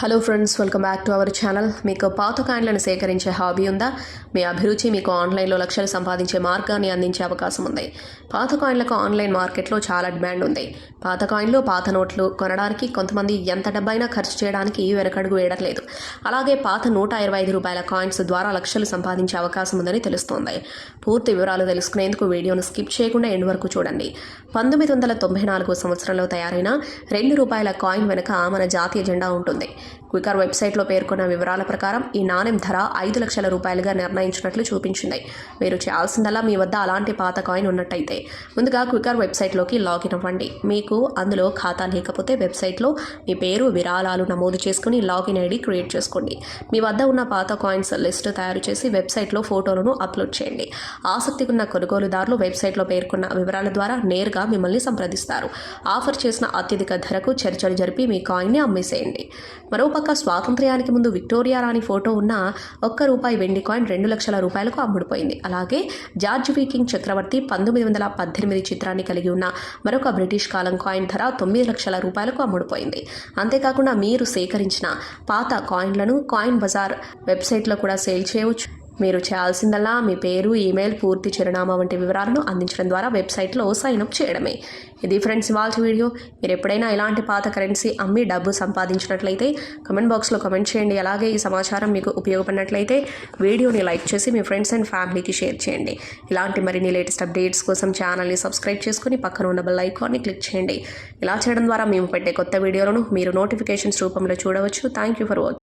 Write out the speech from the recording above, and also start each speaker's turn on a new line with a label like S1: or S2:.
S1: Hello friends welcome back to our channel మీకు పాత కాయిన్లను సేకరించే హాబీ ఉందా? మీ అభిరుచి మీకు ఆన్లైన్లో లక్షలు సంపాదించే మార్గాన్ని అందించే అవకాశం ఉంది. పాత కాయిన్లకు ఆన్లైన్ మార్కెట్లో చాలా డిమాండ్ ఉంది. పాత కాయిన్లు పాత నోట్లు కొనడానికి కొంతమంది ఎంత డబ్బైనా ఖర్చు చేయడానికి వెనకడుగు వేయట్లేదు. అలాగే పాత నూట ఇరవై ఐదు రూపాయల కాయిన్స్ ద్వారా లక్షలు సంపాదించే అవకాశం ఉందని తెలుస్తోంది. పూర్తి వివరాలు తెలుసుకునేందుకు వీడియోను స్కిప్ చేయకుండా ఎండ్ వరకు చూడండి. పంతొమ్మిది వందల తొంభై నాలుగు సంవత్సరంలో తయారైన రెండు రూపాయల కాయిన్ వెనుక మన జాతీయ జెండా ఉంటుంది. క్వికర్ వెబ్సైట్లో పేర్కొన్న వివరాల ప్రకారం ఈ నాణెం ధర ఐదు లక్షల రూపాయలుగా నిర్ణయించినట్లు చూపించింది. మీరు చేయాల్సిందల్లా మీ వద్ద అలాంటి పాత కాయిన్ ఉన్నట్టయితే ముందుగా క్వికర్ వెబ్సైట్లోకి లాగిన్ అవ్వండి. మీకు అందులో ఖాతా లేకపోతే వెబ్సైట్లో మీ పేరు విరాళాలు నమోదు చేసుకుని లాగిన్ ఐడి క్రియేట్ చేసుకోండి. మీ వద్ద ఉన్న పాత కాయిన్స్ లిస్ట్ తయారు చేసి వెబ్సైట్లో ఫోటోలను అప్లోడ్ చేయండి. ఆసక్తి ఉన్న కొనుగోలుదారులు వెబ్సైట్లో పేర్కొన్న వివరాల ద్వారా నేరుగా మిమ్మల్ని సంప్రదిస్తారు. ఆఫర్ చేసిన అత్యధిక ధరకు చర్చలు జరిపి మీ కాయిన్ని అమ్మేసేయండి. మరోపక్క స్వాతంత్ర్యానికి ముందు విక్టోరియా రాణి ఫోటో ఉన్న ఒక్క రూపాయి వెండి కాయిన్ రెండు లక్షల రూపాయలకు అమ్ముడుపోయింది. అలాగే జార్జ్ వీకింగ్ చక్రవర్తి పంతొమ్మిది వందల పద్దెనిమిది చిత్రాన్ని కలిగి ఉన్న మరొక బ్రిటిష్ కాలం కాయిన్ ధర తొమ్మిది లక్షల రూపాయలకు అమ్ముడుపోయింది. అంతేకాకుండా మీరు సేకరించిన పాత కాయిన్లను కాయిన్ బజార్ వెబ్సైట్లో కూడా సేల్ చేయవచ్చు. మీరు చేయాల్సిందల్లా మీ పేరు ఈమెయిల్ పూర్తి చిరునామా వంటి వివరాలను అందించడం ద్వారా వెబ్సైట్లో సైన్ అప్ చేయడమే. ఇది ఫ్రెండ్స్ ఇవాళ వీడియో. మీరు ఎప్పుడైనా ఇలాంటి పాత కరెన్సీ అమ్మి డబ్బు సంపాదించినట్లయితే కమెంట్ బాక్స్లో కమెంట్ చేయండి. అలాగే ఈ సమాచారం మీకు ఉపయోగపడినట్లయితే వీడియోని లైక్ చేసి మీ ఫ్రెండ్స్ అండ్ ఫ్యామిలీకి షేర్ చేయండి. ఇలాంటి మరిన్ని లేటెస్ట్ అప్డేట్స్ కోసం ఛానల్ని సబ్స్క్రైబ్ చేసుకుని పక్కన ఉన్న బెల్ ఐకాన్ని క్లిక్ చేయండి. ఇలా చేయడం ద్వారా మేము పెట్టే కొత్త వీడియోలను మీరు నోటిఫికేషన్స్ రూపంలో చూడవచ్చు. Thank you for watching